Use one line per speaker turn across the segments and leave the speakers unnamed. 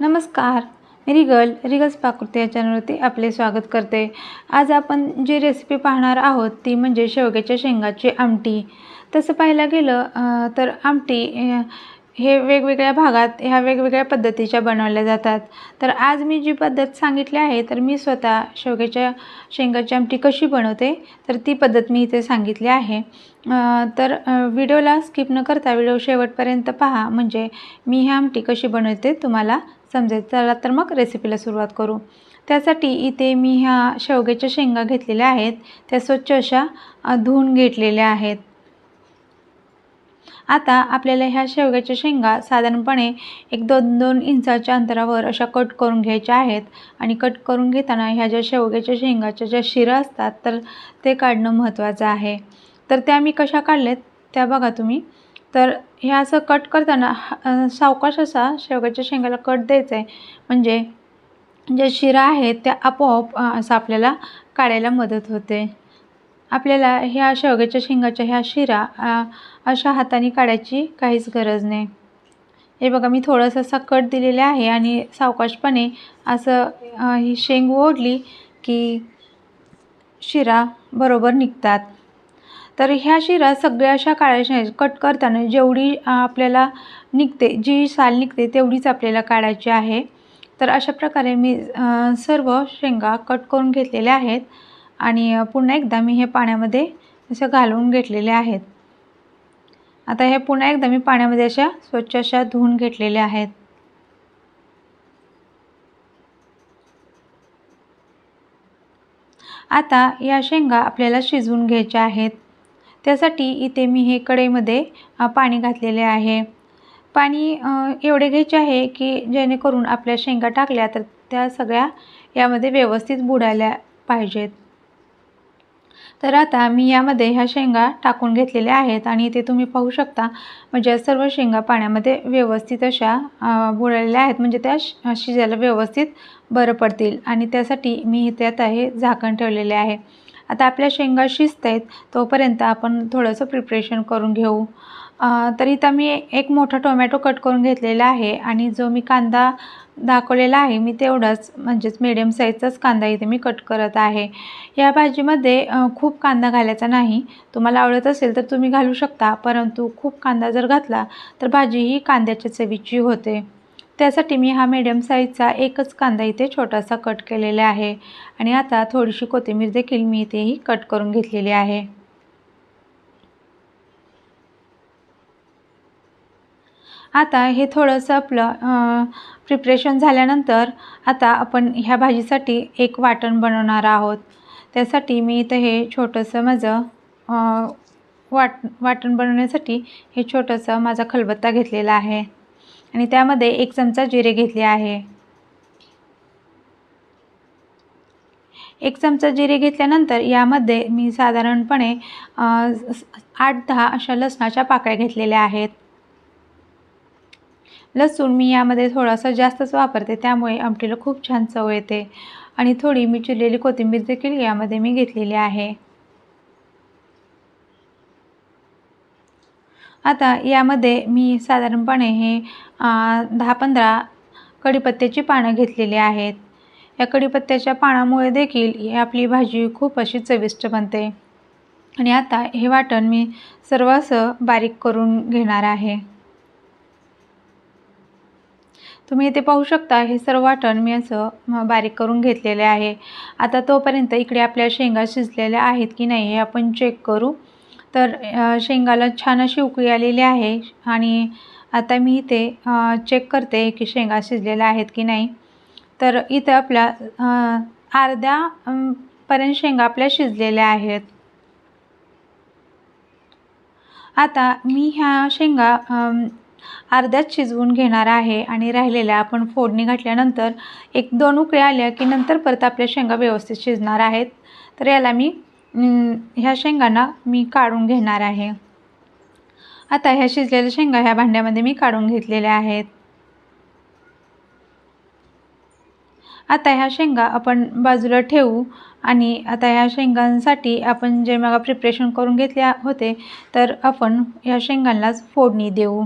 नमस्कार. मी रिगल रिगल्स पाकृती या चॅनलवरती आपले स्वागत करते. आज आपण जी रेसिपी पाहणार आहोत ती म्हणजे शेवग्याच्या शेंगाची आमटी. तसं पाहायला गेलं तर आमटी हे वेगवेगळ्या भागात ह्या वेगवेगळ्या पद्धतीच्या बनवल्या जातात. तर आज मी जी पद्धत सांगितली आहे तर मी स्वतः शेवग्याच्या शेंगाची आमटी कशी बनवते तर ती पद्धत मी इथे सांगितली आहे. तर व्हिडिओला स्किप न करता व्हिडिओ शेवटपर्यंत पहा. म्हणजे मी ही आमटी कशी बनवते तुम्हाला समजेल. चला तर मग रेसिपीला सुरुवात करू. त्यासाठी इथे मी ह्या शेवग्याच्या शेंगा घेतलेल्या आहेत. त्या स्वच्छ अशा धुवून घेतलेल्या आहेत. आता आपल्याला ह्या शेवग्याच्या शेंगा साधारणपणे एक दोन दोन इंचाच्या अंतरावर अशा कट करून घ्यायच्या आहेत. आणि कट करून घेताना ह्या ज्या शेवग्याच्या शेंगाच्या ज्या शिरा असतात तर ते काढणं महत्त्वाचं आहे. तर त्या मी कशा काढल्यात? त्या बघा तुम्ही. तर हे असं कट करताना सावकाश असा शेवग्याच्या शेंगाला कट द्यायचा आहे म्हणजे ज्या शिरा आहेत त्या आपोआप असं आपल्याला काढायला मदत होते. आपल्याला ह्या शेवग्याच्या शेंगाच्या ह्या शिरा अशा हाताने काढायची काहीच गरज नाही. हे बघा मी थोडंसं असा कट दिलेला आहे आणि सावकाशपणे असं ही शेंग ओढली की शिरा बरोबर निघतात. तर ह्या शिरा सगळ्या अशा काढायच्या कट करताना जेवढी आपल्याला निघते जी साल निघते तेवढीच आपल्याला काढायची आहे. तर अशा प्रकारे मी सर्व शेंगा कट करून घेतलेल्या आहेत. आणि पुन्हा एकदा मी हे पाण्यामध्ये असं घालून घेतलेले आहेत. आता हे पुन्हा एकदा मी पाण्यामध्ये अशा स्वच्छ अशा धुवून घेतलेल्या आहेत. आता या शेंगा आपल्याला शिजवून घ्यायच्या आहेत. त्यासाठी इथे मी हे कढईमध्ये पाणी घातलेले आहे. पाणी एवढे घ्यायचे आहे की जेणेकरून आपल्या शेंगा टाकल्या तर त्या सगळ्या यामध्ये व्यवस्थित बुडायला पाहिजेत. तर आता मी यामध्ये ह्या शेंगा टाकून घेतलेल्या आहेत आणि इथे तुम्ही पाहू शकता म्हणजे सर्व शेंगा पाण्यामध्ये व्यवस्थित अशा अ, बुडलेल्या आहेत. म्हणजे त्या श- शिजायला व्यवस्थित बरं पडतील. आणि त्यासाठी मी इथे आता हे झाकण ठेवलेले आहे. आता आपल्या शेंगा शिजत आहेत तोपर्यंत आपण थोडंसं प्रिपरेशन करून घेऊ. तरी तर इथं मी एक मोठा टोमॅटो कट करून घेतलेला आहे आणि जो मी कांदा दाखवलेला आहे मी तेवढाच म्हणजेच मिडियम साईजचाच कांदा इथे मी कट करत आहे. या भाजीमध्ये खूप कांदा घालायचा नाही. तुम्हाला आवडत असेल तर तुम्ही घालू शकता परंतु खूप कांदा जर घातला तर भाजी ही कांद्याच्या चवीची होते. त्यासाठी मी हा मिडियम साईजचा एकच कांदा इथे छोटासा कट केलेला आहे. आणि आता थोडीशी कोथिंबीर देखील मी इथेही कट करून घेतलेली आहे. आता हे थोडंसं आपलं प्रिपरेशन झाल्यानंतर आता आपण ह्या भाजीसाठी एक वाटण बनवणार आहोत. त्यासाठी मी इथं हे छोटंसं माझं वाट वाटण बनवण्यासाठी हे छोटंसं माझा खलबत्ता घेतलेला आहे. आणि त्यामध्ये एक चमचा जिरे घेतले आहे. एक चमचा जिरे घेतल्यानंतर यामध्ये मी साधारणपणे आठ दहा अशा लसणाच्या पाकळ्या घेतलेल्या आहेत. लसूण मी यामध्ये थोडासा जास्तच वापरते त्यामुळे आमटीला खूप छान चव येते. आणि थोडी मी चिरलेली कोथिंबीर देखील यामध्ये मी घेतलेली आहे. आता यामध्ये मी साधारणपणे हे दहा पंधरा कढीपत्त्याची पानं घेतलेली आहेत. या कढीपत्त्याच्या पानामुळे देखील ही आपली भाजी खूप अशी चविष्ट बनते. आणि आता हे वाटण मी सर्व असं बारीक करून घेणार आहे. तुम्ही इथे पाहू शकता हे सर्व वाटण मी असं बारीक करून घेतलेले आहे. आता तोपर्यंत इकडे आपल्या शेंगा शिजलेल्या आहेत की नाही हे आपण चेक करू. तर शेंगाला छान अशी उकळी आलेली आहे आणि आता मी इथे चेक करते की शेंगा शिजलेल्या आहेत की नाही. तर इथं आपल्या अर्ध्या पर्यंत शेंगा आपल्या शिजलेल्या आहेत. आता मी ह्या शेंगा अर्ध्याच शिजवून घेणार आहे आणि राहिलेल्या आपण फोडणी घातल्यानंतर एक दोन उकळ्या आल्या की नंतर परत आपल्या शेंगा व्यवस्थित शिजणार आहेत. तर याला मी ह्या शेंगांना मी काढून घेणार आहे. आता ह्या शिजलेल्या शेंगा ह्या भांड्यामध्ये मी काढून घेतलेल्या आहेत. आता ह्या शेंगा आपण बाजूला ठेवू आणि आता ह्या शेंगांसाठी आपण जे मग प्रिपरेशन करून घेतले होते तर आपण ह्या शेंगांनाच फोडणी देऊ.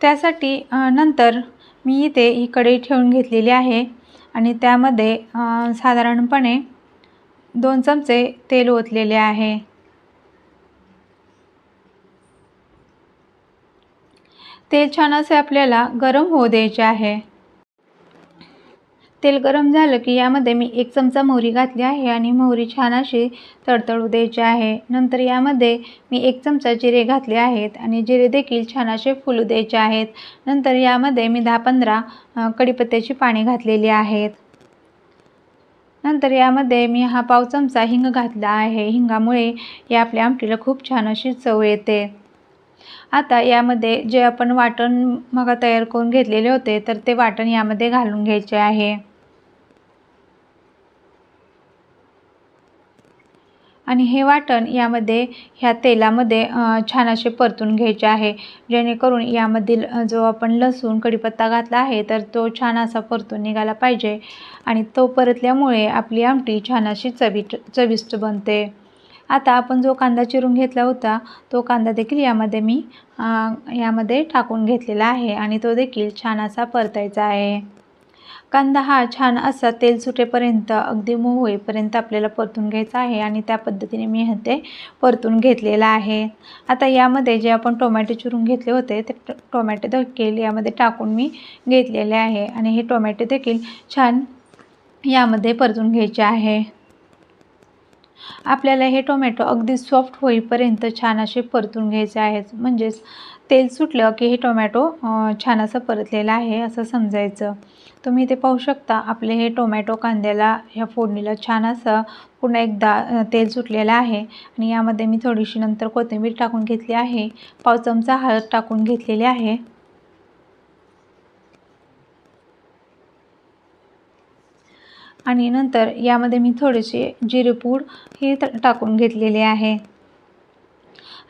त्यासाठी नंतर मी इथे ही कढई ठेवून घेतलेली आहे. आणि त्यामध्ये साधारणपणे दोन चमचे तेल ओतलेले आहे. तेल छान असे आपल्याला गरम होऊ द्यायचे आहे. तेल गरम झालं की यामध्ये मी एक चमचा मोहरी घातली आहे आणि मोहरी छान अशी तडतडू द्यायची आहे. नंतर यामध्ये मी एक चमचा जिरे घातले आहेत आणि जिरे देखील छान असे फुलू द्यायचे आहेत. नंतर यामध्ये मी दहा पंधरा कडीपत्त्याची पाने घातलेली आहेत. नंतर यामध्ये मी हा पाव चमचा हिंग घातला आहे. हिंगामुळे या आपल्या आमटीला खूप छान अशी चव येते. आता यामध्ये जे आपण वाटण मग तयार करून घेतलेले होते तर ते वाटण यामध्ये घालून घ्यायचे आहे. आणि हे वाटण यामध्ये ह्या तेलामध्ये छान असे परतून घ्यायचे आहे. जेणेकरून यामधील जो आपण लसूण कढीपत्ता घातला आहे तर तो छान असा परतून निघाला पाहिजे. आणि तो परतल्यामुळे आपली आमटी छान अशी चवी चविष्ट बनते. आता आपण जो कांदा चिरून घेतला होता तो कांदा देखील यामध्ये मी यामध्ये टाकून घेतलेला आहे. आणि तो देखील छान असा परतायचा आहे. कांदा हा छान असा तेल सुटेपर्यंत अगदी मऊ होईपर्यंत आपल्याला परतून घ्यायचा आहे आणि त्या पद्धतीने मी ते परतून घेतलेला आहे. आता यामध्ये जे आपण टोमॅटो चिरून घेतले होते ते टोमॅटो देखील यामध्ये टाकून मी घेतलेले आहे आणि हे टोमॅटो देखील छान यामध्ये परतून घ्यायचे आहे. आपल्याला हे टोमॅटो अगदी सॉफ्ट होईपर्यंत छान असे परतून घ्यायचे आहेत म्हणजेच तेल सुटलं की हे टोमॅटो छान असं परतलेलं आहे असं समजायचं. तुम्ही इथे पाहू शकता. आपले हे टोमॅटो कांद्याला ह्या फोडणीला छान असं पुन्हा एकदा तेल सुटलेलं आहे. आणि यामध्ये मी थोडीशी नंतर कोथिंबीर टाकून घेतली आहे. पाव चमचा हळद टाकून घेतलेली आहे. आणि नंतर यामध्ये मी थोडेसे जिरेपूड हे टाकून घेतलेले आहे.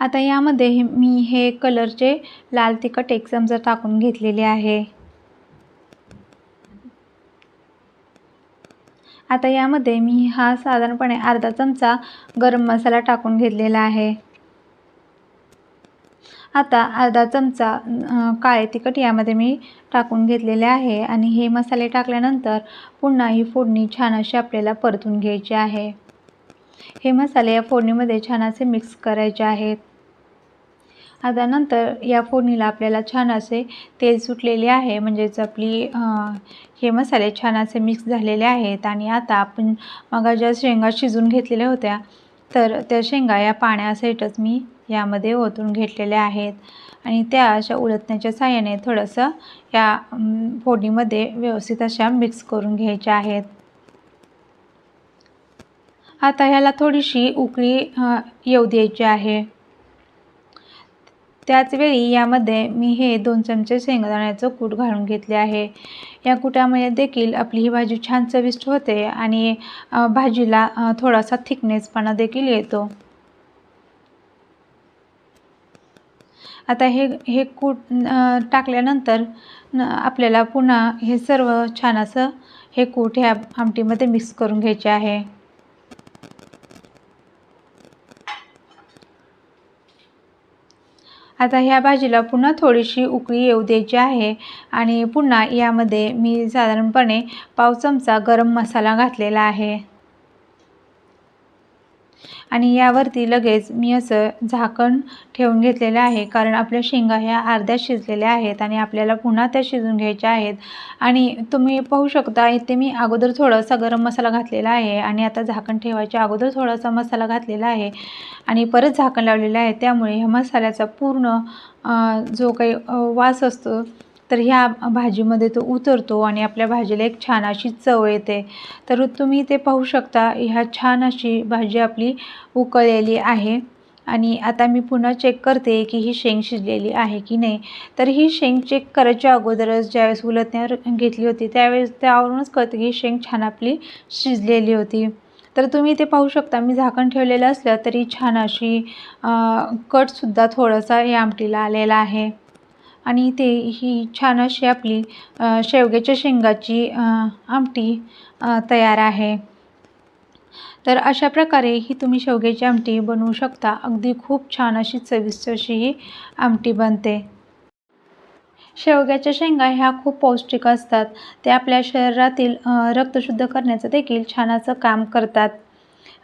आता यामध्ये मी हे कलरचे लाल तिखट एक चमचा टाकून घेतलेले आहे. आता यामध्ये मी हा साधारणपणे अर्धा चमचा गरम मसाला टाकून घेतलेला आहे. आता अर्धा चमचा काळे तिखट यामध्ये मी टाकून घेतलेले आहे आणि हे मसाले टाकल्यानंतर पुन्हा ही फोडणी छान अशी आपल्याला परतून घ्यायची आहे. हे मसाले या फोडणीमध्ये छान असे मिक्स करायचे आहेत. आता नंतर या फोडणीला आपल्याला छान असे तेल सुटलेले आहे. म्हणजेच आपली हे मसाले छान असे मिक्स झालेले आहेत. आणि आता आपण मग ज्या शेंगा शिजून घेतलेल्या होत्या. तर त्या शेंगा या पाण्यासाठीच मी यामध्ये ओतून घेतलेल्या आहेत. आणि त्या अशा उलटण्याच्या साहाय्याने थोडंसं या फोडणीमध्ये व्यवस्थित अशा मिक्स करून घ्यायच्या आहेत. आता ह्याला थोडीशी उकळी येऊ द्यायची आहे. त्याचवेळी यामध्ये मी हे दोन चमचे शेंगदाण्याचं कूट घालून घेतले आहे. या कुटामुळे देखील आपली ही भाजी छान चविष्ट होते आणि भाजीला थोडासा थिकनेसपणा देखील येतो. आता हे हे कूट टाकल्यानंतर आपल्याला पुन्हा हे सर्व छान असं हे कूट ह्या आमटीमध्ये मिक्स करून घ्यायचे आहे. आता ह्या भाजीला पुन्हा थोडीशी उकळी येऊ द्यायची आहे आणि पुन्हा यामध्ये मी साधारणपणे पाव चमचा गरम मसाला घातलेला आहे. आणि यावरती लगेच मी असं झाकण ठेवून घेतलेलं आहे. कारण आपल्या शेंगा ह्या अर्ध्या शिजलेल्या आहेत आणि आपल्याला पुन्हा त्या शिजून घ्यायच्या आहेत. आणि तुम्ही पाहू शकता इथे मी अगोदर थोडासा गरम मसाला घातलेला आहे आणि आता झाकण ठेवायच्या अगोदर थोडासा मसाला घातलेला आहे. आणि परत झाकण लावलेलं आहे. त्यामुळे ह्या मसाल्याचा पूर्ण जो काही वास असतो तर ह्या भाजीमध्ये तो उतरतो आणि आपल्या भाजीला एक छान अशी चव येते. तर तुम्ही ते पाहू शकता ह्या छान अशी भाजी आपली उकळलेली आहे. आणि आता मी पुन्हा चेक करते की ही शेंग शिजलेली आहे की नाही. तर ही शेंग चेक करायच्या अगोदरच ज्यावेळेस उलटण्यावर घेतली होती त्यावेळेस त्यावरूनच कळतं की ही शेंग छान आपली शिजलेली होती. तर तुम्ही ते पाहू शकता मी झाकण ठेवलेलं असलं तरी छान अशी कटसुद्धा थोडासा या आमटीला आलेला आहे. आणि ते ही छान अशी आपली शेवग्याच्या शेंगाची आमटी तयार आहे. तर अशा प्रकारे ही तुम्ही शेवग्याची आमटी बनवू शकता. अगदी खूप छान अशी चविष्ट अशी ही आमटी बनते. शेवग्याच्या शेंगा ह्या खूप पौष्टिक असतात. ते आपल्या शरीरातील रक्तशुद्ध करण्याचं देखील छानाचं काम करतात.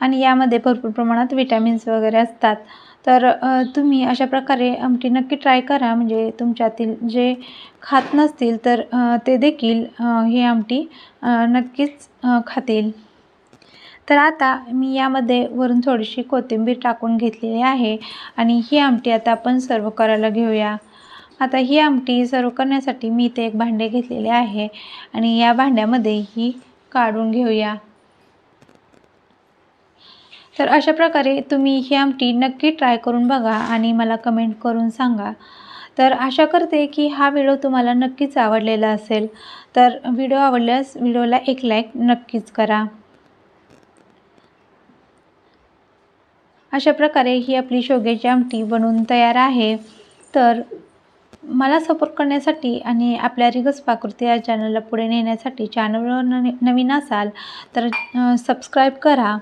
आणि यामध्ये भरपूर प्रमाणात विटॅमिन्स वगैरे असतात. तर तुम्ही अशा प्रकारे आमटी नक्की ट्राय करा. म्हणजे तुमच्यातील जे खात नसतील तर ते देखील ही आमटी नक्कीच खातील. तर आता मी यामध्ये वरून थोडीशी कोथिंबीर टाकून घेतलेली आहे आणि ही आमटी आता आपण सर्व करायला घेऊया. आता ही आमटी सर्व करण्यासाठी मी इथे एक भांडे घेतलेले आहे आणि या भांड्यामध्ये ही काढून घेऊया. तर अशा प्रकारे तुम्ही ही आमटी नक्की ट्राय करून बघा आणि मला कमेंट करून सांगा. तर आशा करते की हा व्हिडिओ तुम्हाला नक्कीच आवडलेला असेल. तर व्हिडिओ आवडल्यास व्हिडिओला एक लाईक नक्कीच करा. अशा प्रकारे ही आपली शोग्याची आमटी बनवून तयार आहे. तर मला सपोर्ट करण्यासाठी आणि आपल्या रिगस पाकृती या चॅनलला पुढे नेण्यासाठी चॅनलवर नवीन असाल तर सबस्क्राईब करा.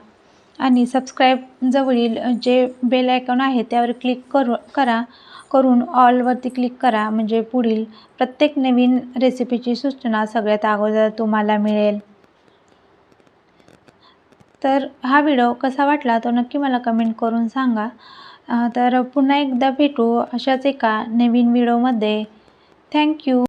आणि सबस्क्राईब जवळील जे बेल आयकॉन आहे त्यावर क्लिक करू करा. करून ऑलवरती क्लिक करा. म्हणजे पुढील प्रत्येक नवीन रेसिपीची सूचना सगळ्यात अगोदर तुम्हाला मिळेल. तर हा व्हिडिओ कसा वाटला तो नक्की मला कमेंट करून सांगा. तर पुन्हा एकदा भेटू अशाच एका नवीन व्हिडिओमध्ये थँक्यू